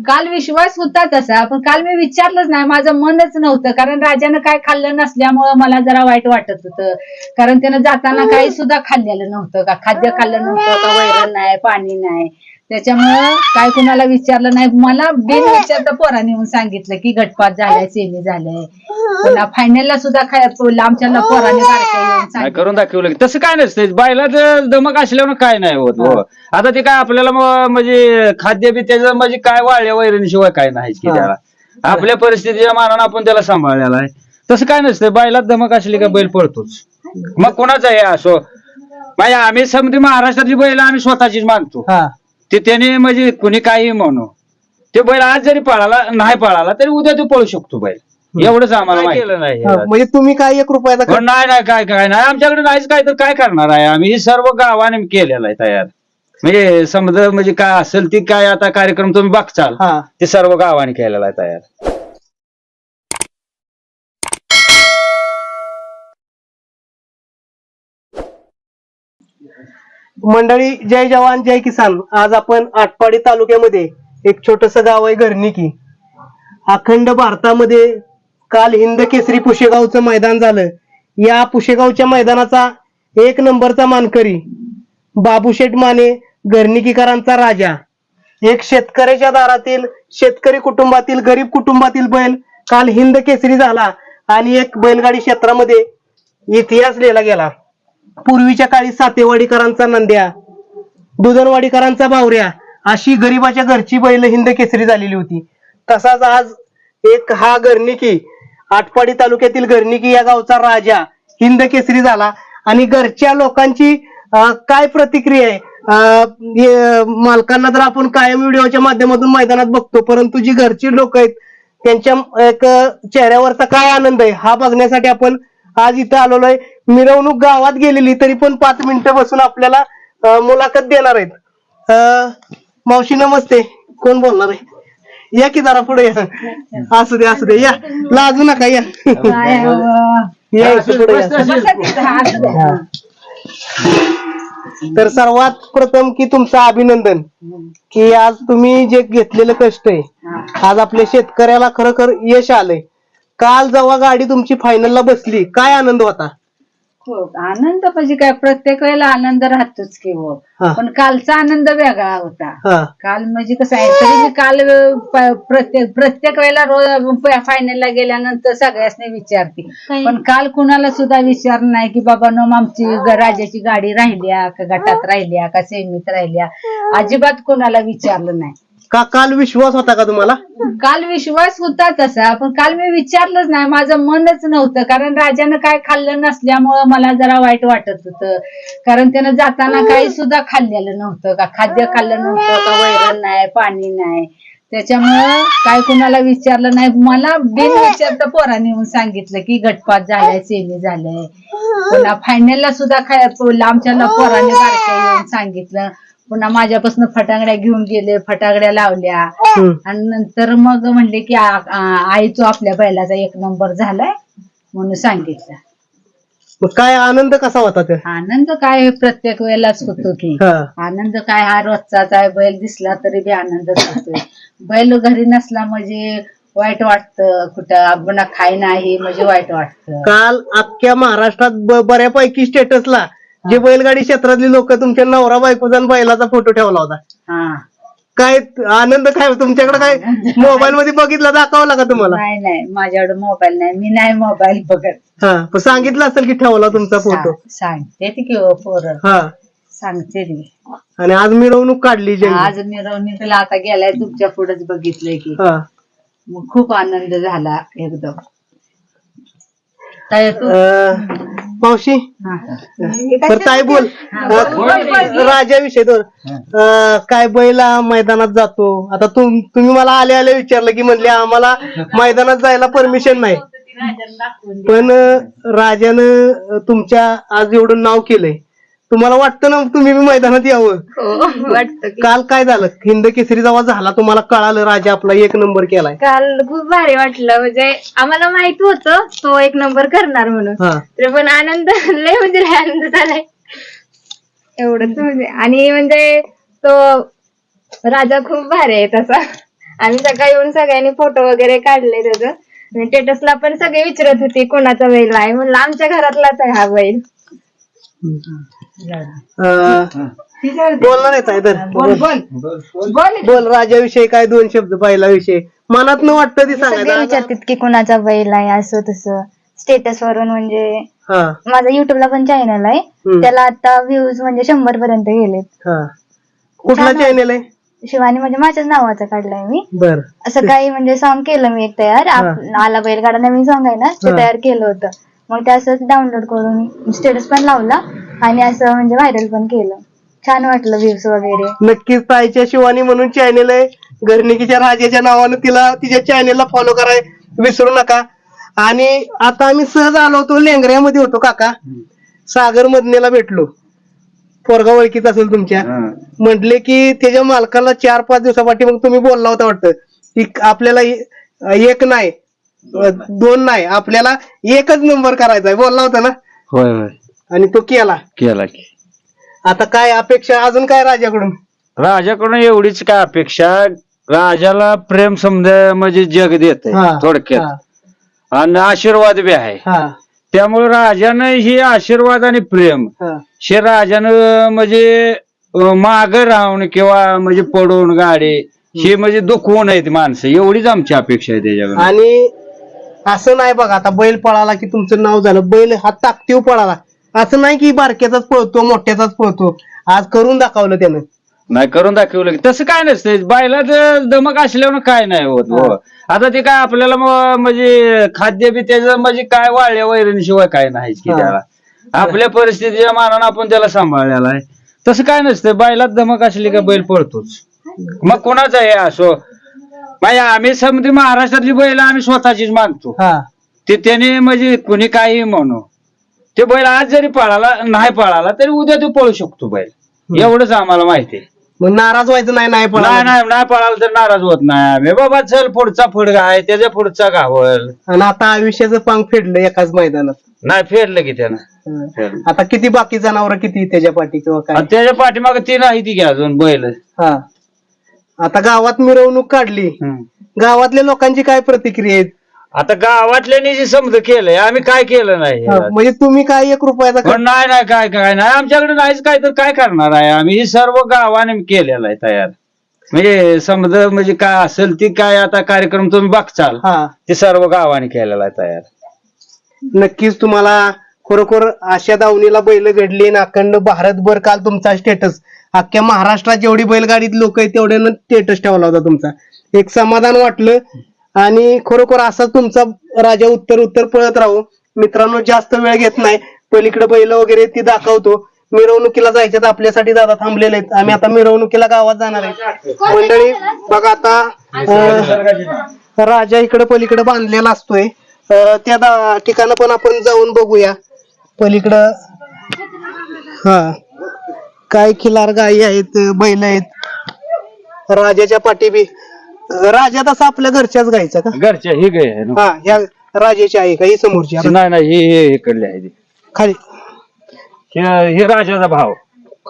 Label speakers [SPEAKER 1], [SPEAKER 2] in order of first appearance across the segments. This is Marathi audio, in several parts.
[SPEAKER 1] काल विश्वास होता तसा पण काल मी विचारलंच नाही माझं मनच नव्हतं. कारण राजानं काय खाल्लं नसल्यामुळं मला जरा वाईट वाटत होतं. कारण त्यानं जाताना काही सुद्धा खाल्लेलं नव्हतं का खाद्य खाल्लं नव्हतं का वैरण नाही पाणी नाही. त्याच्यामुळं काय कुणाला विचारलं नाही. मला बिन विचारता पोराने येऊन सांगितलं की गटपात झालाय सेमी झालाय. पुन्हा फायनलला सुद्धा खाय आमच्या पोराने बारक्या येऊन
[SPEAKER 2] नाही
[SPEAKER 1] सांगितलं.
[SPEAKER 2] करून दाखवलं की तसं काय नसतं बायला जर दमक असल्यावर काय नाही होत हो. आता ते काय आपल्याला म- म्हणजे खाद्य बी त्याचं म्हणजे काय वाळल्या वैरणीशिवाय काय नाही की
[SPEAKER 3] हा.
[SPEAKER 2] त्याला. आपल्या परिस्थितीच्या मानानं आपण त्याला सांभाळलेला आहे. तसं काय नसतं बायला दमक असली का बैल पळतोच. मग कोणाचं आहे असो? म्हणजे आम्ही समधी महाराष्ट्रातली बैल आम्ही स्वतःचीच मागतो.
[SPEAKER 3] हा.
[SPEAKER 2] ते त्याने म्हणजे कुणी काही म्हणू. ते बैल आज जरी पळाला नाही पळाला तरी उद्या तो पळू शकतो बैल. एवढंच आम्हाला माहिती. केलं नाही
[SPEAKER 3] हा, म्हणजे तुम्ही काय एक रुपयाचा
[SPEAKER 2] पण नाही नाही काय काय नाही. आमच्याकडे नाहीच काय तर काय करणार आहे आम्ही? हे सर्व गावाने केलेलं आहे तयार. म्हणजे समजा म्हणजे काय असेल ती काय आता कार्यक्रम तुम्ही बघचाल
[SPEAKER 3] हा.
[SPEAKER 2] ते सर्व गावाने केलेला आहे तयार.
[SPEAKER 3] मंडळी जय जवान जय किसान. आज आपण आटपाडी तालुक्यामध्ये एक छोटस गाव आहे घरणिकी. अखंड भारतामध्ये काल हिंद केसरी पुशेगावचं मैदान झालं. या पुशेगावच्या मैदानाचा एक नंबरचा मानकरी बाबूशेठ माने घरणिकीकरांचा राजा. एक शेतकऱ्याच्या दारातील शेतकरी कुटुंबातील गरीब कुटुंबातील बैल काल हिंद केसरी झाला आणि एक बैलगाडी क्षेत्रामध्ये इतिहास लिहिला गेला. पूर्वीच्या काळी सातेवाडीकरांचा नंद्या दुधनवाडीकरांचा भावऱ्या अशी गरीबाच्या घरची बैल हिंद केसरी झालेली होती. तसाच आज एक हा गर्निकी आटपाडी तालुक्यातील गर्निकी या गावचा राजा हिंद केसरी झाला आणि घरच्या लोकांची काय प्रतिक्रिया आहे? अं, मालकांना तर आपण कायम व्हिडिओच्या माध्यमातून मैदानात बघतो परंतु जी घरची लोक आहेत त्यांच्या एक चेहऱ्यावरचा काय आनंद आहे हा बघण्यासाठी आपण आज इथं आलेलो आहे. मिरवणूक गावात गेलेली तरी पण पाच मिनिटं बसून आपल्याला अं, मुलाखत देणार आहेत. अं, मावशी नमस्ते. कोण बोलणार आहे? या की जरा पुढे या. असू दे असू दे. या. लाजू नका या. या इथं पुढे. तर सर्वात प्रथम की तुमचं अभिनंदन की आज तुम्ही जे घेतलेलं कष्ट आहे. आज आपल्या शेतकऱ्याला खरोखर यश आलंय. काल जेव्हा गाडी तुमची फायनलला बसली काय आनंद होता?
[SPEAKER 1] खूप आनंद म्हणजे काय प्रत्येक वेळेला आनंद राहतोच की हो.
[SPEAKER 3] हा.
[SPEAKER 1] पण कालचा आनंद वेगळा होता.
[SPEAKER 3] हा.
[SPEAKER 1] काल म्हणजे कसं आहे तरी मी काल अं, प- प्रत्येक प्रत्येक वेळेला रोज फायनलला गेल्यानंतर सगळ्यासनी विचारते. पण काल कुणाला सुद्धा विचार नाही की बाबा नो आमची ग- राजाची गाडी राहिल्या का गटात राहिल्या का सेमीत राहिल्या? अजिबात कुणाला विचारलं नाही.
[SPEAKER 3] का काल विश्वास होता का तुम्हाला?
[SPEAKER 1] काल विश्वास होता तसा पण काल मी विचारलंच नाही. माझं मनच नव्हतं कारण राजानं काय खाल्लं नसल्यामुळं मला जरा वाईट वाटत होतं. कारण त्यानं जाताना काही सुद्धा खाल्लेलं नव्हतं का खाद्य खाल्लं नव्हतं का वैरण नाही पाणी नाही. त्याच्यामुळं काय कुणाला विचारलं नाही. मला बिन विचारता पोराने येऊन सांगितलं की गटपात झालाय सेमी झालाय. पुन्हा फायनलला सुद्धा खाय आमच्या पोराने बारक्या येऊन सांगितलं. पुन्हा माझ्यापासून फटाकड्या घेऊन गेले फटाकड्या लावल्या.
[SPEAKER 3] हम्म.
[SPEAKER 1] आणि नंतर मग म्हणले की आ- आ- आई तो आपल्या बैलाचा एक नंबर झालाय म्हणून सांगितलं.
[SPEAKER 3] मग काय आनंद कसा होता ते?
[SPEAKER 1] आनंद काय प्रत्येक वेळेलाच होतो की.
[SPEAKER 3] हा.
[SPEAKER 1] आनंद काय हा रोजचाच आहे बैल दिसला तरी बी आनंदच होतोय बैल घरी नसला म्हणजे वाईट वाटतं कुठं आपण खाय नाही म्हणजे वाईट वाटतं.
[SPEAKER 3] काल अख्ख्या महाराष्ट्रात ब- बऱ्यापैकी स्टेटसला जे बैलगाडी क्षेत्रातली लोक तुमच्या नवरा बायकोचा आणि बैलाचा फोटो ठेवला होता.
[SPEAKER 1] हा.
[SPEAKER 3] काय आनंद काय? तुमच्याकडे काय मोबाईल मध्ये बघितला दाखवला का तुम्हाला?
[SPEAKER 1] नाही नाही. माझ्याकडे मोबाईल नाही. मी नाही मोबाईल बघत.
[SPEAKER 3] हा. पण सांगितलं असेल की ठेवला तुमचा फोटो
[SPEAKER 1] सांग- सांगते ती की हो पोरं.
[SPEAKER 3] हा.
[SPEAKER 1] सांगते ती.
[SPEAKER 3] आणि आज मिरवणूक काढली जंगी.
[SPEAKER 1] आज मिरवणुकीला आता गेलाय तुमच्या पुढेच बघितलंय की.
[SPEAKER 3] हा.
[SPEAKER 1] मग खूप आनंद झाला एकदम. काय तू
[SPEAKER 3] अं, मावशी
[SPEAKER 1] हा.
[SPEAKER 3] तर काय बोल? राजाविषयी तर अं, काय बैला मैदानात जातो. आता तुम तुम्ही मला आले आले विचारलं की म्हणले आम्हाला मैदानात जायला परमिशन नाही. पण अं, राजानं अं, तुमच्या आज एवढं नाव केलंय. तुम्हाला वाटतं ना तुम्ही बी मैदानात यावं.
[SPEAKER 4] वाटत
[SPEAKER 3] काल काय झालं? हिंद केसरी जेव्हा झाला तुम्हाला कळालं राजा आपला एक नंबर केलाय.
[SPEAKER 4] काल खूप भारी वाटलं म्हणजे आम्हाला माहीत होतं तो एक नंबर करणार म्हणून.
[SPEAKER 3] हा.
[SPEAKER 4] तर पण आनंद लय म्हणजे लय आनंद झालाय. एवढंच म्हणजे. आणि म्हणजे तो राजा खूप भारी आहे तसा. आम्ही सकाळी येऊन सगळ्यांनी फोटो वगैरे काढले त्याचं. आणि स्टेटसला पण सगळे विचारत होते कोणाचा बैल आहे? म्हणलं आमच्या घरातलाच आहे हा बैल.
[SPEAKER 3] अं, बोलणार आहे ताई.
[SPEAKER 1] बोल बोल. बोल.
[SPEAKER 3] बोल. राजाविषयी काय दोन शब्द बैलाविषयी मनात न वाटतं ते
[SPEAKER 4] सगळे
[SPEAKER 3] सांगायचं
[SPEAKER 4] विचारतात की कोणाचा बैल आहे असं तसं. स्टेटस वरून म्हणजे
[SPEAKER 3] हा.
[SPEAKER 4] माझा युट्यूबला पण चॅनल आहे. त्याला आता व्ह्यूज म्हणजे शंभर पर्यंत गेलेत.
[SPEAKER 3] हा. कुठला चॅनल आहे?
[SPEAKER 4] शिवानी म्हणजे माझ्याच नावाचा काढलाय मी.
[SPEAKER 3] बर.
[SPEAKER 4] असं काही म्हणजे सॉन्ग केलं मी एक तयार. आप- आला बैलगाडा नवीन सॉन्ग आहे ना ते
[SPEAKER 3] हा.
[SPEAKER 4] तयार केलं होतं. मग ते असंच डाउनलोड करून स्टेटस पण लावला आणि असं म्हणजे व्हायरल पण केलं. छान वाटलं व्ह्यूज वगैरे.
[SPEAKER 3] नक्कीच ताईच्या शिवानी म्हणून चॅनल आहे. घरनिकीच्या राजाच्या नावानं तिला तिच्या चॅनेलला फॉलो कराय विसरू नका. आणि आता आम्ही सहज आलो होतो लेंगऱ्यामध्ये होतो काका. सागर मधनेला भेटलो. पोरगा ओळखीत असेल तुमच्या. म्हटले की त्याच्या मालकाला चार पाच दिवसापाठी मग तुम्ही बोलला होता वाटतं. की आपल्याला एक नाही दोन नाही आपल्याला एकच नंबर करायचा आहे बोलला होता ना?
[SPEAKER 2] होय होय.
[SPEAKER 3] आणि तो केला.
[SPEAKER 2] केला की.
[SPEAKER 3] आता काय अपेक्षा अजून काय राजाकडून?
[SPEAKER 2] राजाकडून एवढीच काय अपेक्षा राजाला प्रेम समजा म्हणजे जग देत
[SPEAKER 3] हा,
[SPEAKER 2] थोडक्यात. आणि आशीर्वाद बी आहे.
[SPEAKER 3] हा,
[SPEAKER 2] त्यामुळे राजानं ही आशीर्वाद आणि प्रेम
[SPEAKER 3] हा.
[SPEAKER 2] हे राजानं म्हणजे माग राहून किंवा म्हणजे पडून गाडी हे म्हणजे दुखवून आहेत माणसं. एवढीच आमची अपेक्षा आहे त्याच्याकडे
[SPEAKER 3] आणि असं नाही बघा आता बैल पळाला की तुमचं नाव झालं बैल हा ताकतीव पळाला. असं नाही की बारक्याचाच पळतो मोठ्याचाच पळतो. आज करून दाखवलं त्यानं.
[SPEAKER 2] नाही करून दाखवलं की. तसं काय नसतं. बायलाच दमक असल्यावर काय नाही होत हो. आता ते काय आपल्याला म- म्हणजे खाद्य बी त्याचं म्हणजे काय वाळल्या वैरणीशिवाय काय नाही की
[SPEAKER 3] हा.
[SPEAKER 2] त्याला. आपल्या परिस्थितीच्या मानानं आपण त्याला सांभाळलेला आहे. तसं काय नसतं. बायलाच दमक असली का बैल पळतोच. मग कोणाचा आहे असो? म्हणजे आम्ही समधी महाराष्ट्रातली बैल आम्ही स्वतःचीच मागतो.
[SPEAKER 3] हा.
[SPEAKER 2] ते त्याने म्हणजे कुणी काही म्हणू. ते बैल आज जरी पळाला नाही पळाला तरी उद्या तो पळू शकतो बैल. एवढंच आम्हाला माहिती आहे.
[SPEAKER 3] मग नाराज व्हायचं नाही नाही
[SPEAKER 2] नाही
[SPEAKER 3] पळाला.
[SPEAKER 2] नाही नाही पळाला तर नाराज होत नाही आम्ही. बाबा चल पुढचा फुडगा आहे त्याच्या पुढचा गावल
[SPEAKER 3] आणि आता आयुष्याचं पांग फेडलं एकाच मैदानात.
[SPEAKER 2] नाही फेरलं की त्यानं.
[SPEAKER 3] हा. आता किती बाकी जनावर किती त्याच्या पाठी किंवा काय?
[SPEAKER 2] आणि त्याच्या पाठीमाग ती नाही ती घ्या अजून बैल.
[SPEAKER 3] हा. आता गावात मिरवणूक काढली.
[SPEAKER 2] हम्म.
[SPEAKER 3] गावातल्या लोकांची काय प्रतिक्रिया आहेत?
[SPEAKER 2] आता गावातल्यानी जे समज केलंय आम्ही काय केलं नाही
[SPEAKER 3] हा, म्हणजे तुम्ही काय एक रुपयाचा खर्च-
[SPEAKER 2] पण नाही नाही काय काय नाही. आमच्याकडे नाहीच काय तर काय करणार आहे आम्ही? हे सर्व गावाने केलेलं आहे तयार. म्हणजे समजा म्हणजे काय असेल ती काय आता कार्यक्रम तुम्ही बघचाल.
[SPEAKER 3] हा.
[SPEAKER 2] ते सर्व गावाने केलेला आहे तयार.
[SPEAKER 3] नक्कीच तुम्हाला खरोखर अशा दावणीला बैल घडली आणि अखंड भारतभर काल तुमचा स्टेटस अख्ख्या महाराष्ट्रात जेवढी बैलगाडीत लोक आहेत तेवढ्यानं स्टेटस ठेवला होता तुमचा. एक समाधान वाटलं आणि खरोखर असा तुमचा राजा उत्तर उत्तर पळत राहू. मित्रांनो जास्त वेळ घेत नाही. पलीकडे बैल वगैरे ती दाखवतो. मिरवणुकीला जायच्यात आपल्यासाठी दादा थांबलेले आहेत. आम्ही आता मिरवणुकीला गावात जाणार आहे. मंडळी बघा आता राजा इकडे पलीकडे बांधलेला असतोय. त्या ठिकाणं पण आपण जाऊन बघूया. पलीकडं हा काय खिलार गायी आहेत बैल आहेत. राजाच्या पाठी बी. राजा तसा आपल्या घरच्याच गायचा का?
[SPEAKER 2] घरच्या ही गाय आहे ना.
[SPEAKER 3] हा ह्या राजाची आहे का? ही समोरची आता
[SPEAKER 2] नाही नाही हे हे इकडले आहे ते.
[SPEAKER 3] खाली.
[SPEAKER 2] हे हे राजाचा भाव.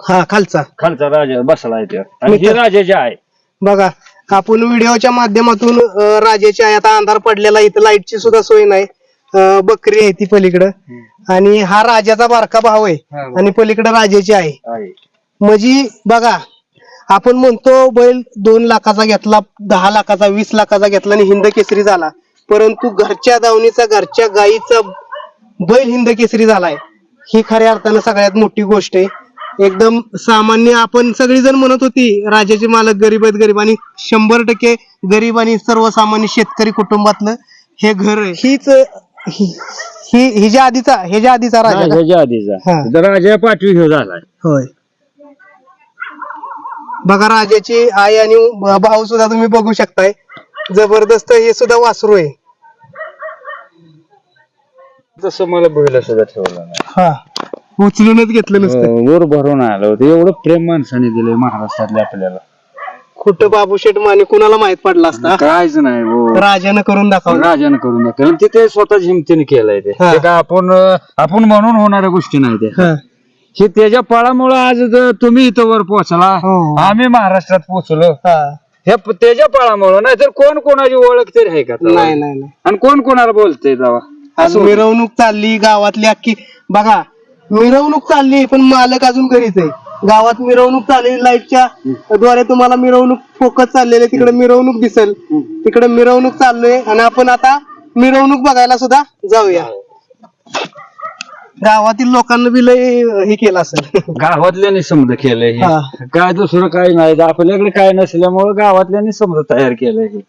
[SPEAKER 3] हा खालचा.
[SPEAKER 2] खालचा राजा बसला आहे त्यो. आणि
[SPEAKER 3] मित्र-
[SPEAKER 2] हे राजाचे आहे
[SPEAKER 3] बघा आपण व्हिडिओच्या माध्यमातून अं, राजाची आहे आता अंधार पडलेला इथं लाईटची सुद्धा सोय नाही. अं, बकरी आहे ती पलीकडं. आणि हा राजाचा बारका भाव आहे. आणि पलीकडं राजाची आहे म्हणजे बघा आपण म्हणतो बैल दोन लाखाचा घेतला दहा लाखाचा वीस लाखाचा घेतला आणि हिंद केसरी झाला. परंतु घरच्या दावणीचा घरच्या गायीचा बैल हिंद केसरी झालाय. ही खऱ्या अर्थानं सगळ्यात मोठी गोष्ट आहे. एकदम सामान्य आपण सगळी जण म्हणत होती राजाचे मालक गरीब आहेत गरीब. आणि शंभर टक्के गरीब आणि सर्वसामान्य शेतकरी कुटुंबातलं हे घर आहे. हीच ही ही हिच्या आधीचा ह्याच्या आधीचा राजा का?
[SPEAKER 2] राजाच्या आधीचा.
[SPEAKER 3] हा.
[SPEAKER 2] तर राजा पाठवी घेऊ झालाय.
[SPEAKER 3] होय. बघा राजाची आई आणि भाऊ सुद्धा तुम्ही बघू शकताय. जबरदस्त हे सुद्धा वासरू आहे.
[SPEAKER 2] तसं मला बैल सुद्धा ठेवलं नाही.
[SPEAKER 3] हा. उचलूनच घेतलं नसतं.
[SPEAKER 2] हो, वर भरून आलं होतं. एवढं प्रेम माणसाने दिलंय महाराष्ट्रातले आपल्याला.
[SPEAKER 3] कुठं बाबूशेठ माने कुणाला माहीत पडला असता?
[SPEAKER 2] काहीच नाही हो.
[SPEAKER 3] राजानं करून दाखवलं.
[SPEAKER 2] राजाने करून दाखवलं. ते ते स्वतः हिमतीने केलंय ते.
[SPEAKER 3] हा.
[SPEAKER 2] ते काय आपण आपण म्हणून होणाऱ्या गोष्टी नाही ते
[SPEAKER 3] हा.
[SPEAKER 2] हे त्याच्या पळामुळे आज तुम्ही इथं वर पोहोचला
[SPEAKER 3] हो.
[SPEAKER 2] आम्ही महाराष्ट्रात पोहोचलो.
[SPEAKER 3] हा.
[SPEAKER 2] हे प- त्याच्या पळामुळं नाही तर कोण कोणाची ओळख तरी आहे का तेव्हा?
[SPEAKER 3] नाही नाही नाही.
[SPEAKER 2] आणि कोण कोणाला बोलतंय तेव्हा?
[SPEAKER 3] आज
[SPEAKER 2] असं
[SPEAKER 3] मिरवणूक चालली गावातली अख्खी बघा मिरवणूक चालली पण मालक अजून घरीच आहे. गावात मिरवणूक चालली लाईटच्या द्वारे तुम्हाला मिरवणूक फोकस चाललेली तिकडे मिरवणूक दिसेल. तिकडे मिरवणूक चाललोय आणि आपण आता मिरवणूक बघायला सुद्धा जाऊया. गावातील लोकांना बी लय हे केलं असेल.
[SPEAKER 2] गावातल्यानी समजा केलंय
[SPEAKER 3] हा.
[SPEAKER 2] हे. काय दुसरं काय नाही. आपल्याकडे काय नसल्यामुळं गावातल्यानी समजा तयार केलंय हे.